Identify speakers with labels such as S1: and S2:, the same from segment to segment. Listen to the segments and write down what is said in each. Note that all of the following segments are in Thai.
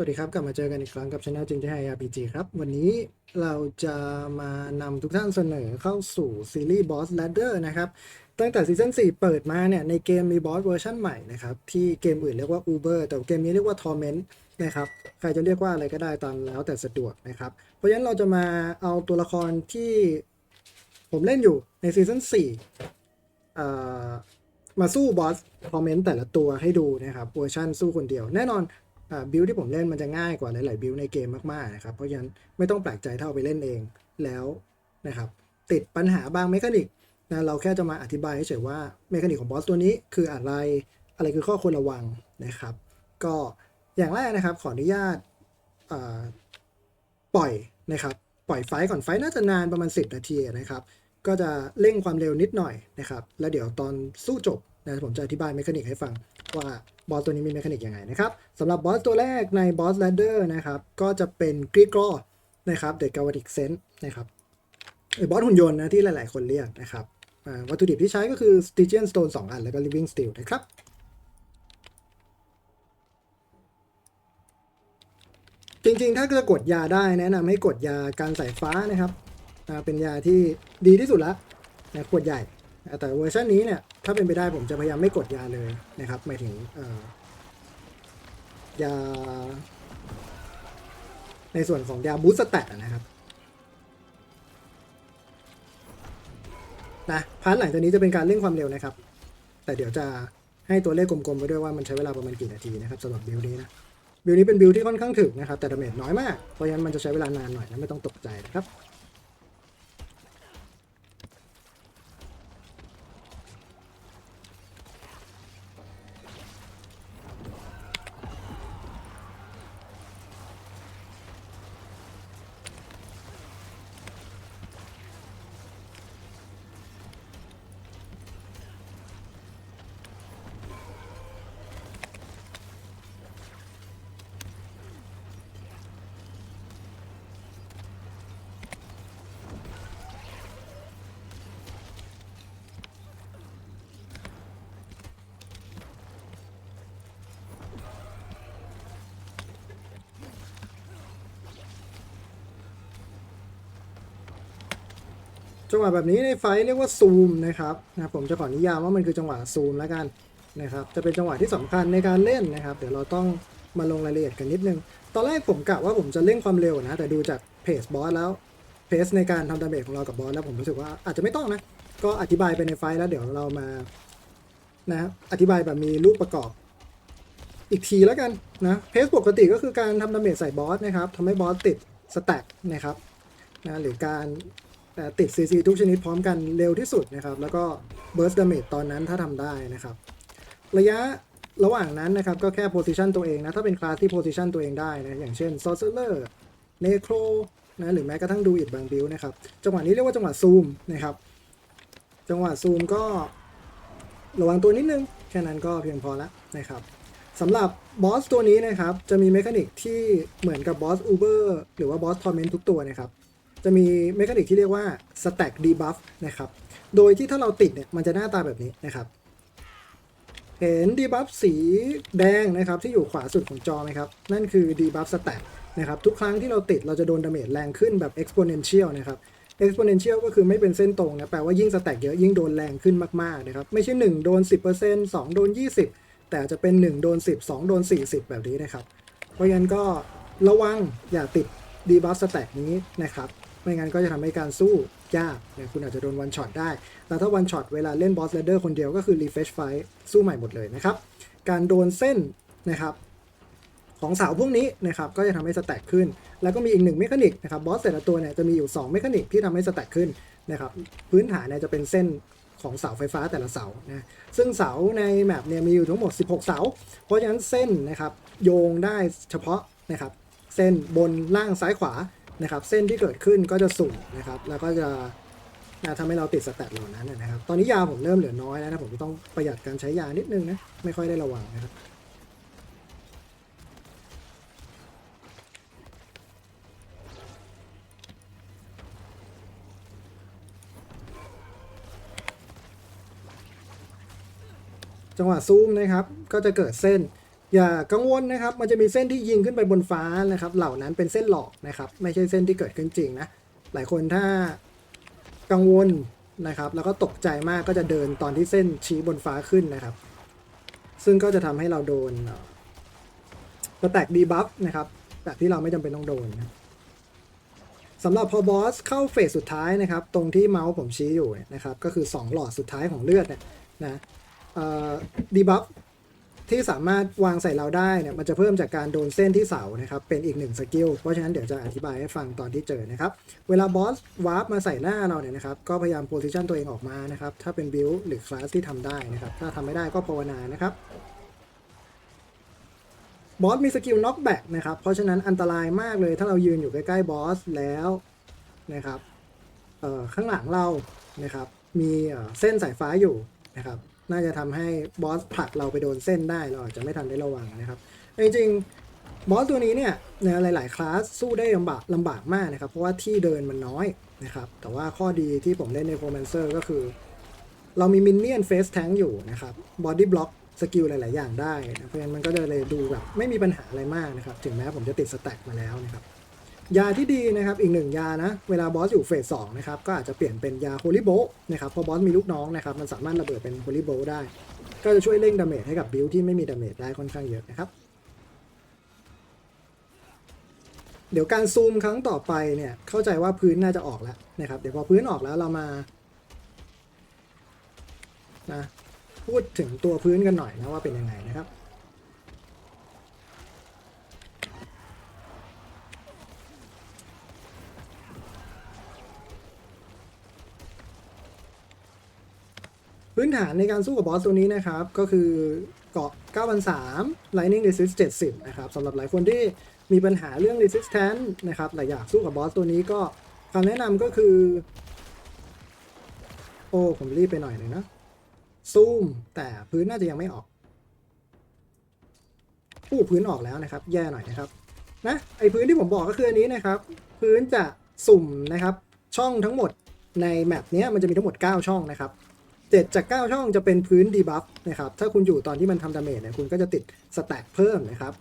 S1: สวัสดีครับ กลับมาเจอกันอีกครั้งกับช anel จิงจะให้ RPG ครับ วันนี้เราจะมานำทุกท่านเสนอเข้าสู่ซีรีส์ Boss Ladder นะครับ ตั้งแต่ซีซั่น4 เปิดมาเนี่ย ในเกมมีบอสเวอร์ชันใหม่นะครับ ที่เกมอื่นเรียกว่า Uber แต่เกมนี้เรียกว่า Torment นะครับ ใครจะเรียกว่าอะไรก็ได้ตามแล้วแต่สะดวกนะครับ เพราะฉะนั้นเราจะมาเอาตัวละครที่ผมเล่นอยู่ในซีซั่น4มาสู้บอสคอมเมนต์แต่ละตัวให้ดูนะครับเวอร์ชันสู้คนเดียว แน่นอน บิลที่ผมเล่นมันจะง่ายกว่าหลายๆบิลในเกมมากๆนะครับเพราะฉะนั้นไม่ต้องแปลกใจถ้าเอาไปเล่นเองแล้วนะครับติดปัญหาบางเมคานิกนะเราแค่จะมาอธิบายเฉยๆว่าเมคานิกของบอสตัวนี้คืออะไรอะไรคือข้อควรระวังนะครับ ก็อย่างแรกนะครับขออนุญาตปล่อยนะครับปล่อยไฟก่อนไฟน่าจะนานประมาณ 10 นาทีนะครับ ก็จะเร่งความเร็วนิดหน่อยนะครับ แล้วเดี๋ยวตอนสู้จบ นะผมจะอธิบายเมคานิกให้ฟังว่าบอสตัวนี้มีเมคานิกยังไงนะครับสำหรับบอสตัวแรกในบอส Ladder นะครับก็จะเป็นกรีกรอนะครับเดอะกาวดิกเซนต์นะครับไอ้บอสหุ่นยนต์นะที่หลาย ๆ คนเรียกนะครับวัตถุดิบที่ใช้ก็คือ Stygian Stone 2 อัน แล้วก็ Living Steel นะครับจริง ๆ ถ้าจะกดยาได้แนะนำให้กดยาการสายฟ้านะครับเป็นยาที่ดีที่สุดละนะขวดใหญ่ แต่เวอร์ชันนี้เนี่ยถ้าเป็นไปได้ผมจะพยายามไม่กดยาเลยนะครับหมายถึงยา ในส่วนของยาบูสต์แตทนะครับนะพาร์ทหลังจากนี้จะเป็นการเร่งความเร็วนะครับ แต่เดี๋ยวจะให้ตัวเลขกลมๆไว้ด้วยว่ามันใช้เวลาประมาณกี่นาทีนะครับสำหรับบิลนี้นะบิลนี้เป็นบิลที่ค่อนข้างถึกนะครับ แต่ดาเมจน้อยมากเพราะฉะนั้นมันจะใช้เวลานานหน่อยนะไม่ต้องตกใจนะครับ จังหวะแบบนี้ในไฟล์เรียกว่าซูมนะครับนะผมจะขอนิยามว่ามันคือจังหวะซูมแล้วกันนะครับ จะเป็นจังหวะที่สำคัญในการเล่นนะครับ เดี๋ยวเราต้องมาลงรายละเอียดกันนิดนึง ตอนแรกผมกะว่าผมจะเร่งความเร็วนะ แต่ดูจากเพจบอสแล้ว เพจในการทำดาเมจของเรากับบอสแล้วผมรู้สึกว่าอาจจะไม่ต้องนะ ก็อธิบายไปในไฟล์แล้วเดี๋ยวเรามานะอธิบายแบบมีรูปประกอบ อีกทีแล้วกันนะ เพจปกติก็คือการทำดาเมจใส่บอสนะครับทำให้บอสติดสแต็กนะครับนะหรือการ ต่ติด CC ทุกชนิดพร้อมกันเร็วที่สุดนะครับ แล้วก็ Burst Damage ตอนนั้นถ้าทำได้นะครับ ระยะระหว่างนั้นนะครับ ก็แค่ Position ตัวเองนะ ถ้าเป็นคลาสที่ Position ตัวเองได้นะ อย่างเช่น Sorcerer Necro นะหรือแม้กระทั่งดูอิดบางบิวนะครับ จังหวะนี้เรียกว่าจังหวะซูมนะครับ จังหวะซูมก็ระวังตัวนิดนึง แค่นั้นก็เพียงพอแล้วนะครับสำหรับบอสตัวนี้นะครับ จะมีเมคานิกที่เหมือนกับบอส Uber หรือว่าบอส Torment ทุกตัวนะครับ จะมีเมคานิกที่เรียกว่า stack debuff นะครับ โดยที่ถ้าเราติดเนี่ยมันจะหน้าตาแบบนี้นะครับ เห็น debuff สีแดงนะครับที่อยู่ขวาสุดของจอไหมครับ นั่นคือ debuff stack นะครับทุกครั้งที่เราติดเราจะโดนดาเมจแรงขึ้นแบบ exponential นะครับ exponential ก็คือไม่เป็นเส้นตรงนะแปลว่ายิ่ง stack เยอะยิ่งโดนแรงขึ้นมากๆนะครับไม่ใช่ 1 โดน 10% 2 โดน 20 แต่จะเป็น 1 โดน 10 2 โดน 40 แบบนี้นะครับ เพราะฉะนั้นก็ระวังอย่าติด debuff stack นี้นะครับ ไม่งั้นก็จะทำให้การสู้ยากเนี่ยคุณอาจจะโดนวันช็อตได้ แต่ถ้าวันช็อตเวลาเล่นบอส l ลเดอร์คนเดียวก็คือ refresh fight สู้ใหม่หมดเลยนะครับ การโดนเส้นนะครับของเสาพวกนี้นะครับก็จะทำให้สแต็กขึ้น แล้วก็มีอีกหนึ่งเมคานิกนะครับบอสแต่ละตัวเนี่ยจะมีอยู่2เมคานิกที่ทำให้สแต็กขึ้นนะครับพื้นฐานเนี่ยจะเป็นเส้นของเสาไฟฟ้าแต่ละเสานะซึ่งเสาในแมปเนี่ยมีอยู่ทั้งหมด 16 เสา เพราะฉะนั้นเส้นนะครับโยงได้เฉพาะนะครับเส้นบนล่างซ้ายขวา นะครับเส้นที่เกิดขึ้นก็จะสุ่มนะครับแล้วก็จะนะทำให้เราติดสแตทเหล่านั้นนะครับ ตอนนี้ยาผมเริ่มเหลือน้อยแล้วนะผมต้องประหยัดการใช้ยานิดนึงนะ ไม่ค่อยได้ระวังนะครับ จังหวะซูมนะครับ ก็จะเกิดเส้น อย่ากังวลนะครับ มันจะมีเส้นที่ยิงขึ้นไปบนฟ้านะครับ เหล่านั้นเป็นเส้นหลอกนะครับ ไม่ใช่เส้นที่เกิดขึ้นจริงนะ หลายคนถ้ากังวลนะครับ แล้วก็ตกใจมากก็จะเดินตอนที่เส้นชี้บนฟ้าขึ้นนะครับ ซึ่งก็จะทำให้เราโดนสแตกดีบัฟนะครับ แบบที่เราไม่จำเป็นต้องโดนนะสำหรับพอบอสเข้าเฟสสุดท้ายนะครับ ตรงที่เมาส์ผมชี้อยู่เนี่ยนะครับ ก็คือ 2 หลอดสุดท้ายของเลือดเนี่ยนะดีบัฟ ที่สามารถวางใส่เราได้เนี่ยมันจะเพิ่มจากการโดนเส้นที่เสานะครับเป็นอีกหนึ่งสกิลเพราะฉะนั้นเดี๋ยวจะอธิบายให้ฟังตอนที่เจอนะครับเวลาบอสวาร์ปมาใส่หน้าเราเนี่ยนะครับก็พยายามโพซิชันตัวเองออกมานะครับถ้าเป็นบิลหรือคลาสที่ทำได้นะครับถ้าทำไม่ได้ก็ภาวนานะครับบอสมีสกิลน็อกแบ็กนะครับเพราะฉะนั้นอันตรายมากเลยถ้าเรายืนอยู่ใกล้ๆบอสแล้วนะครับข้างหลังเรานะครับมีเส้นสายฟ้าอยู่นะครับ น่าจะทำให้บอสผลักเราไปโดนเส้นได้เราอาจจะไม่ทันได้ระวังนะครับจริงๆบอสตัวนี้เนี่ยนะหลาย ๆ คลาสสู้ได้ลำบากลำบากมากนะครับ เพราะว่าที่เดินมันน้อยนะครับแต่ว่าข้อดีที่ผมเล่นในโ o รแมนเซอร์ก็คือ เรามีมินเนี่ยนเฟสแทงอยู่นะครับบอดี้บล็อกสกิลหลาย ๆ อย่างได้นะเพราะฉะนั้นมันก็จะเลยดูแบบไม่มีปัญหาอะไรมากนะครับ ถึงแม้ผมจะติดสแต็กมาแล้วนะครับ ยาที่ดีนะครับอีกหนึ่งยานะ เวลาบอสอยู่เฟสสองนะครับก็อาจจะเปลี่ยนเป็นยาโฮลิโบนะครับเพราะบอสมีลูกน้องนะครับมันสามารถระเบิดเป็นโฮลิโบได้ ก็จะช่วยเร่งดาเมจให้กับบิลที่ไม่มีดาเมจได้ค่อนข้างเยอะนะครับ เดี๋ยวการซูมครั้งต่อไปเนี่ยเข้าใจว่าพื้นน่าจะออกแล้วนะครับเดี๋ยวพอพื้นออกแล้วเรามานะพูดถึงตัวพื้นกันหน่อยนะว่าเป็นยังไงนะครับ พื้นฐานในการสู้กับบอสตัวนี้นะครับ ก็คือเกาะ9,003 Lightning Resist 70 นะครับสำหรับหลายคนที่มีปัญหาเรื่อง Resistance นะครับแต่อยากสู้กับบอสตัวนี้ก็คำแนะนำก็คือ โอ้ผมรีบไปหน่อยหนึ่งนะ ซูม แต่พื้นน่าจะยังไม่ออกผู้พื้นออกแล้วนะครับ แย่หน่อยนะครับนะไอพื้นที่ผมบอกก็คืออันนี้นะครับ พื้นจะสุ่มนะครับ ช่องทั้งหมดในแมปนี้มันจะมีทั้งหมด 9 ช่องนะครับ 7 จาก 9 ช่องจะเป็นพื้นดีบัฟนะครับ ถ้าคุณอยู่ตอนที่มันทำดาเมจเนี่ยคุณก็จะติดสแต็กเพิ่มนะครับ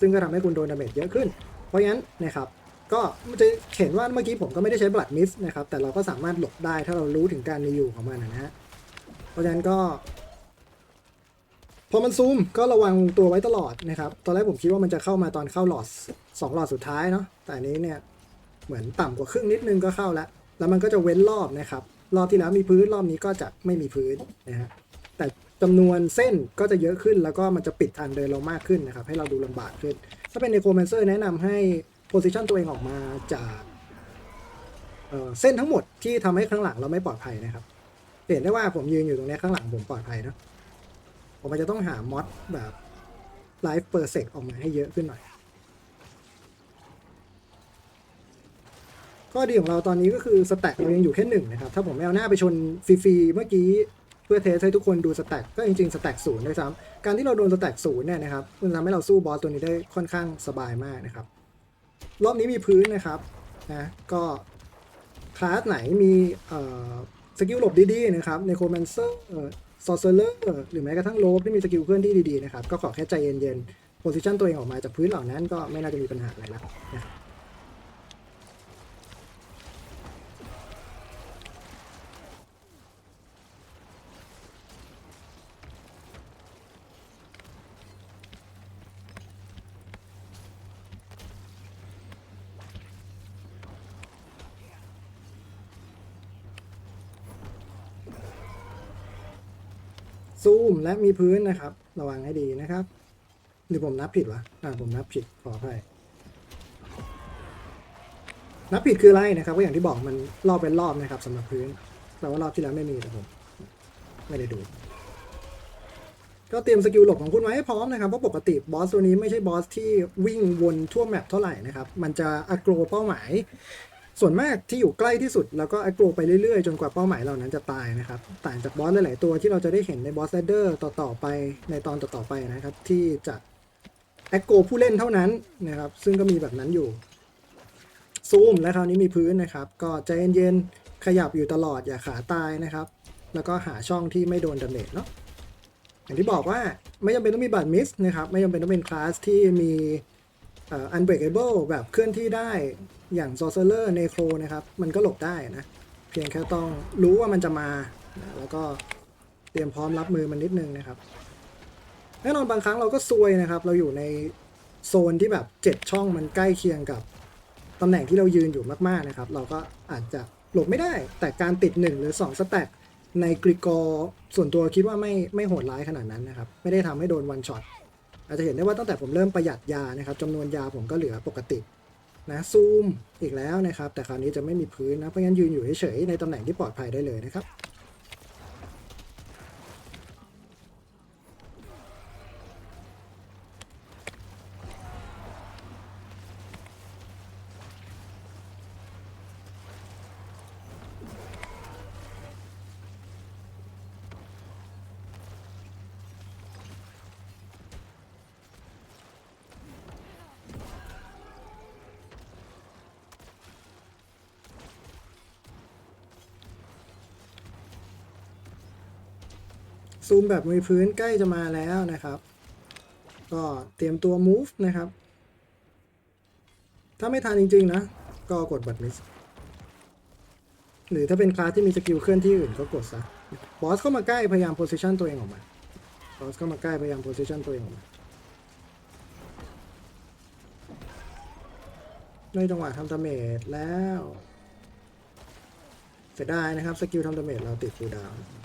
S1: ซึ่งก็ทำให้คุณโดนดาเมจเยอะขึ้น เพราะงั้นนะครับ ก็จะเห็นว่าเมื่อกี้ผมก็ไม่ได้ใช้บลัดมิสนะครับ แต่เราก็สามารถหลบได้ถ้าเรารู้ถึงการมีอยู่ของมันนะฮะ เพราะฉะนั้นก็ พอมันซูมก็ระวังตัวไว้ตลอดนะครับ ตอนแรกผมคิดว่ามันจะเข้ามาตอนเข้าหลอดสองหลอดสุดท้ายเนาะ แต่อันนี้เนี่ยเหมือนต่ำกว่าครึ่งนิดนึงก็เข้าแล้ว แล้วมันก็จะเว้นรอบนะครับ รอบที่แล้วมีพื้นรอบนี้ก็จะไม่มีพื้นนะฮะแต่จำนวนเส้นก็จะเยอะขึ้น แล้วก็มันจะปิดทางเดินเรามากขึ้นนะครับ ให้เราดูลำบากขึ้น ถ้าเป็นในโคแมนเซอร์แนะนำให้โพซิชันตัวเองออกมาจากเเส้นทั้งหมดที่ทำให้ข้างหลังเราไม่ปลอดภัยนะครับ เห็นได้ว่าผมยืนอยู่ตรงนี้ข้างหลังผมปลอดภัยนะผมอาจจะต้องหามอดแบบไลฟ์เปอร์เซกออกมาให้เยอะขึ้นหน่อย ข้อดีของเราตอนนี้ก็คือสแต็กเรายังอยู่แค่หนึ่งนะครับ ถ้าผมไม่เอาหน้าไปชนฟรีๆเมื่อกี้เพื่อเทสให้ทุกคนดูสแต็กก็จริงๆสแต็กศูนย์ด้วยซ้ำการที่เราโดนสแต็กศูนย์เนี่ยนะครับมันทำให้เราสู้บอสตัวนี้ได้ค่อนข้างสบายมากนะครับ รอบนี้มีพื้นนะครับนะก็คลาสไหนมีเอ่อสกิลหลบดีๆนะครับในโคแมนเซอร์ซอร์เซอร์หรือแม้กระทั่งโลบที่มีสกิลเคลื่อนที่ดีๆนะครับก็ขอแค่ใจเย็นๆโพซิชันตัวเองออกมาจากพื้นเหล่านั้นก็ไม่น่าจะมีปัญหาอะไรแล้วนะครับ ซูมและมีพื้นนะครับ ระวังให้ดีนะครับ หรือผมนับผิดวะอ่าผมนับผิดขออภัยนับผิดคืออะไรนะครับ ก็อย่างที่บอกมันรอบเป็นรอบนะครับสำหรับพื้นแต่ว่ารอบที่แล้วไม่มีแต่ผมไม่ได้ดู ก็เตรียมสกิลหลบของคุณไว้ให้พร้อมนะครับเพราะปกติบอสตัวนี้ไม่ใช่บอสที่วิ่งวนทั่วแมปเท่าไหร่นะครับ มันจะอัโกรเป้าหมาย ส่วนมากที่อยู่ใกล้ที่สุดแล้วก็แอคโกรไปเรื่อยๆ จนกว่าเป้าหมายเหล่านั้นจะตายนะครับ ต่างจากบอสหลายๆตัวที่เราจะได้เห็นในบอสแรดเดอร์ต่อๆไปในตอนต่อๆไปนะครับ ที่จะแอคโกผู้เล่นเท่านั้นนะครับ ซึ่งก็มีแบบนั้นอยู่ซูมและคราวนี้มีพื้นนะครับ ก็ใจเย็นๆขยับอยู่ตลอดอย่าขาตายนะครับ แล้วก็หาช่องที่ไม่โดนดาเมจเนาะอย่างที่บอกว่าไม่จำเป็นต้องมีบัตรมิสนะครับ ไม่จำเป็นต้องเป็นคลาสที่มีอ่อ unbreakable แบบเคลื่อนที่ได้ อย่าง sorcerer necro นะครับ มันก็หลบได้นะ เพียงแค่ต้องรู้ว่ามันจะมานะแล้วก็เตรียมพร้อมรับมือมันนิดนึงนะครับ แน่นอนบางครั้งเราก็ซวยนะครับ เราอยู่ในโซนที่แบบ 7 ช่องมันใกล้เคียงกับตำแหน่งที่เรายืนอยู่มากๆนะครับ เราก็อาจจะหลบไม่ได้ แต่การติด 1 หรือ 2 สแต็กในกริกอรส่วนตัวคิดว่าไม่ไม่โหดร้ายขนาดนั้นนะครับ ไม่ได้ทำให้โดนวันช็อตอาจจะเห็นได้ว่าตั้งแต่ผมเริ่มประหยัดยานะครับจำนวนยาผมก็เหลือปกติ นะซูมอีกแล้วนะครับ แต่คราวนี้จะไม่มีพื้นนะเพราะงั้นยืนอยู่เฉยๆในตำแหน่งที่ปลอดภัยได้เลยนะครับ ซูมแบบมือพื้นใกล้จะมาแล้วนะครับ ก็เตรียมตัว move นะครับ ถ้าไม่ทันจริง ๆ นะ ก็กดบัตรมิสหรือถ้าเป็นคลาสที่มีสกิลเคลื่อนที่อื่นก็กดซะบอสเข้ามาใกล้พยายาม position ตัวเองออกมาบอสเข้ามาใกล้พยายาม position ตัวเองออกมาได้จังหวะทำดาเมจแล้วเสียดายนะครับ สกิลทำดาเมจเราติดฟูดาวน์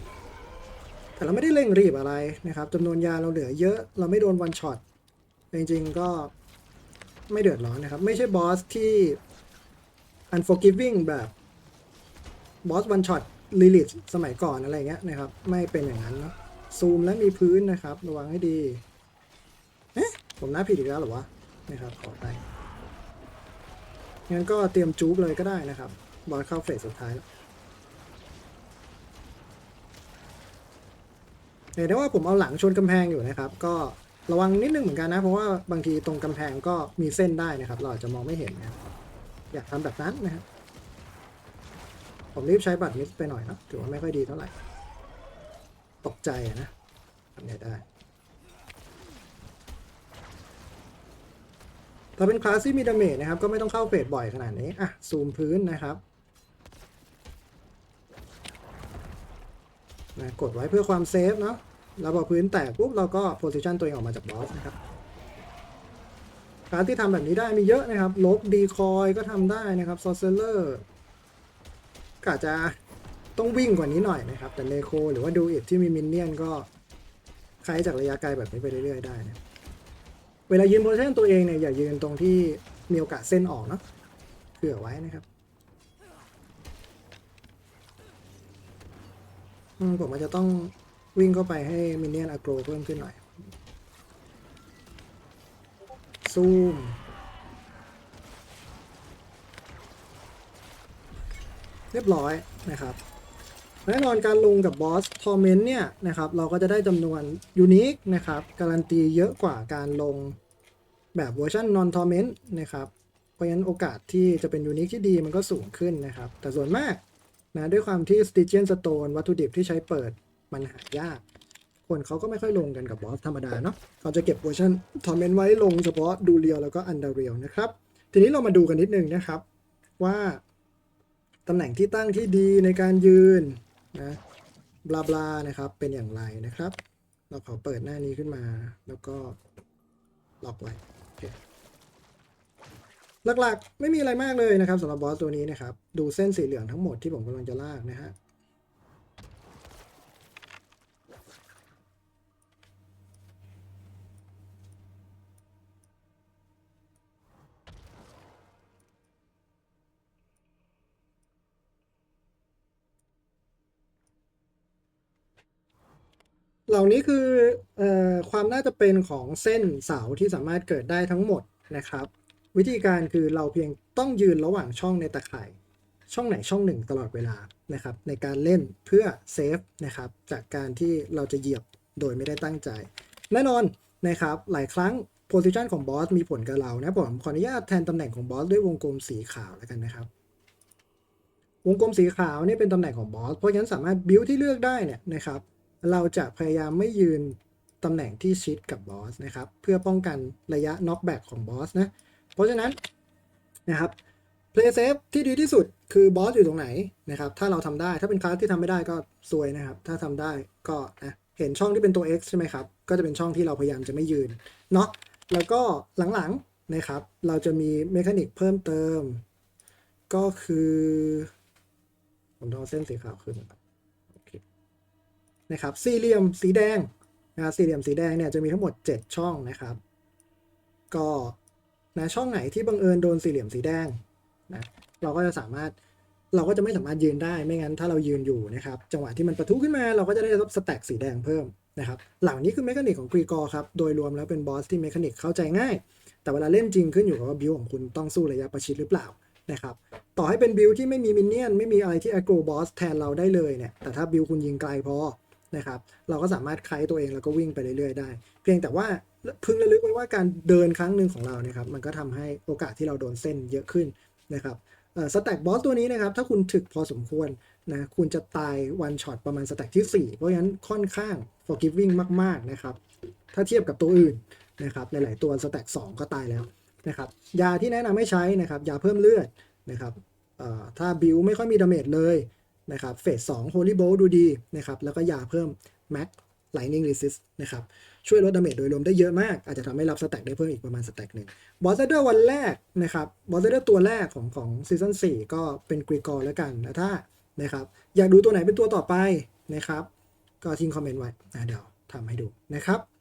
S1: แต่เราไม่ได้เร่งรีบอะไรนะครับจำนวนยาเราเหลือเยอะเราไม่โดนวันช็อตจริงๆก็ไม่เดือดร้อนนะครับ ไม่ใช่บอสที่ unforgiving แบบบอสวันช็อตลิลิตสมัยก่อนอะไรเงี้ยนะครับ ไม่เป็นอย่างนั้นนะซูมและมีพื้นนะครับ ระวังให้ดีเอ๊ะผมน่าผิดอีกแล้วหรอวะนะครับขอไปงั้นก็เตรียมจูบเลยก็ได้นะครับ บอสเข้าเฟสสุดท้ายแล้ว เห็นได้ว่าผมเอาหลังชนกำแพงอยู่นะครับ ก็ระวังนิดนึงเหมือนกันนะ เพราะว่าบางทีตรงกำแพงก็มีเส้นได้นะครับ เราอาจจะมองไม่เห็นนะครับอยากทำแบบนั้นนะครับผมรีบใช้บัตรมิสไปหน่อยนะถือว่าไม่ค่อยดีเท่าไหร่ ตกใจอะนะทำไงได้ ถ้าเป็นคลาสที่มีดาเมจนะครับ ก็ไม่ต้องเข้าเฟสบ่อยขนาดนี้ อะ ซูมพื้นนะครับนะกดไว้เพื่อความเซฟเนาะ แล้วพอพื้นแตกปุ๊บเราก็โพซิชันตัวเองออกมาจากบอสนะครับการที่ทำแบบนี้ได้มีเยอะนะครับ ลบดีคอยก็ทำได้นะครับซอ r เซอร์ก็อาจจะต้องวิ่งกว่านี้หน่อยนะครับ แต่เนโคหรือว่าดูอิดที่มีมินเนี่ยนก็ใช้จากระยะไกลแบบนี้ไปเรื่อยๆได้นะเวลายืนโพซิชันตัวเองเนี่ยอย่ายืนตรงที่มีโอกาสเส้นออกเนาะเผื่อไว้นะครับผมอาจจะต้อง วิ่งเข้าไปให้มินเนี่ยนอโกรเพิ่มขึ้นหน่อย ซูม เรียบร้อยนะครับแน่นอนการลงกับบอสทอร์เมนต์เนี่ยนะครับเราก็จะได้จำนวนยูนิคนะครับ การันตีเยอะกว่าการลงแบบเวอร์ชันนอนทอร์เมนต์นะครับเพราะฉะนั้นโอกาสที่จะเป็นยูนิคที่ดีมันก็สูงขึ้นนะครับ แต่ส่วนมากนะด้วยความที่ Stygian Stone วัตถุดิบที่ใช้เปิด มันหายาก คนเขาก็ไม่ค่อยลงกันกับบอสธรรมดาเนาะเขาจะเก็บเวอร์ชันทอร์เมนไว้ลงเฉพาะดูเรียวแล้วก็อันดาเรียลนะครับ ทีนี้เรามาดูกันนิดนึงนะครับ ว่าตำแหน่งที่ตั้งที่ดีในการยืนนะบลาบลานะครับเป็นอย่างไรนะครับ เราขอเปิดหน้านี้ขึ้นมา แล้วก็ล็อกไว้โอเคหลักๆ ไม่มีอะไรมากเลยนะครับสำหรับบอสตัวนี้นะครับ ดูเส้นสีเหลืองทั้งหมดที่ผมกำลังจะลากนะฮะ ล่านี้คือออความน่าจะเป็นของเส้นเสาที่สามารถเกิดได้ทั้งหมดนะครับ วิธีการคือเราเพียงต้องยืนระหว่างช่องในตะข่าย ช่องไหนช่องหนึ่งตลอดเวลานะครับ ในการเล่นเพื่อเซฟนะครับจากการที่เราจะเหยียบโดยไม่ได้ตั้งใจ แน่นอนนะครับ หลายครั้งโพซิชันของบอสมีผลกับเรานะผมขออนุญาตแทนตำแหน่งของบอสด้วยวงกลมสีขาวแล้วกันนะครับ วงกลมสีขาวนี่เป็นตำแหน่งของบอสเพราะฉะนั้นสามารถบิวที่เลือกได้เนี่ยนะครับ เราจะพยายามไม่ยืนตำแหน่งที่ชิดกับบอสนะครับ เพื่อป้องกันระยะน็อกแบ็กของบอสนะ เพราะฉะนั้นนะครับ play safe ที่ดีที่สุดคือบอสอยู่ตรงไหนนะครับ ถ้าเราทำได้ถ้าเป็นคลาสที่ทำไม่ได้ก็ซวยนะครับ ถ้าทำได้ก็นะเห็นช่องที่เป็นตัว X ใช่ไหมครับ ก็จะเป็นช่องที่เราพยายามจะไม่ยืนเนาะแล้วก็หลังๆนะครับ เราจะมีเมคานิกเพิ่มเติม ก็คือ ผมต้องเอาเส้นสีขาวขึ้นนะครับโอเค นะครับสี่เหลี่ยมสีแดงนะครับสี่เหลี่ยมสีแดงเนี่ยจะมีทั้งหมด 7 ช่องนะครับ ก็นะช่องไหนที่บังเอิญโดนสี่เหลี่ยมสีแดงนะเราก็จะสามารถเราก็จะไม่สามารถยืนได้ไม่งั้นถ้าเรายืนอยู่นะครับจังหวะที่มันประทุขึ้นมาเราก็จะได้รับสแต็กสีแดงเพิ่มนะครับเหล่านี้คือเมคานิกของกรีกอครับโดยรวมแล้วเป็นบอสที่เมคานิกเข้าใจง่าย แต่เวลาเล่นจริงขึ้นอยู่กับว่าบิวของคุณต้องสู้ระยะประชิดหรือเปล่านะครับต่อให้เป็นบิลที่ไม่มีมินเนี่ยนไม่มีอะไรที่ a อ r o บอสแทนเราได้เลยเนี่ยแต่ถ้าบิลคุณยิงไกลพอ นะครับ เราก็สามารถคลายตัวเองแล้วก็วิ่งไปเรื่อยๆได้ เพียงแต่ว่าพึงระลึกไว้ว่าการเดินครั้งหนึ่งของเราเนี่ยครับ มันก็ทำให้โอกาสที่เราโดนเส้นเยอะขึ้นนะครับสแต็กบอสตัวนี้นะครับ ถ้าคุณถึกพอสมควรนะคุณจะตายวันช็อตประมาณสแต็กที่ 4 เพราะฉะนั้นค่อนข้าง forgiving มาก ๆ นะครับ ถ้าเทียบกับตัวอื่นนะครับ หลาย ๆ ตัวสแต็ก2ก็ตายแล้วนะครับยาที่แนะนำให้ใช้นะครับยาเพิ่มเลือดนะครับถ้าบิวไม่ค่อยมีดาเมจเลย นะครับเฟสสอง Holy Bolt ดูดีนะครับแล้วก็ยาเพิ่ม Max Lightning Resist นะครับช่วยลดดาเมจโดยรวมได้เยอะมาก อาจจะทำให้รับสแต็กได้เพิ่มอีกประมาณสแต็กหนึ่งบอสเดอร์วันแรกนะครับบอสเดอร์ตัวแรกของของซีซั่น4ก็เป็นกรีกอร์แล้วกันนะถ้านะครับอยากดูตัวไหนเป็นตัวต่อไปนะครับ ก็ทิ้งคอมเมนต์ไว้เดี๋ยวทำให้ดูนะครับ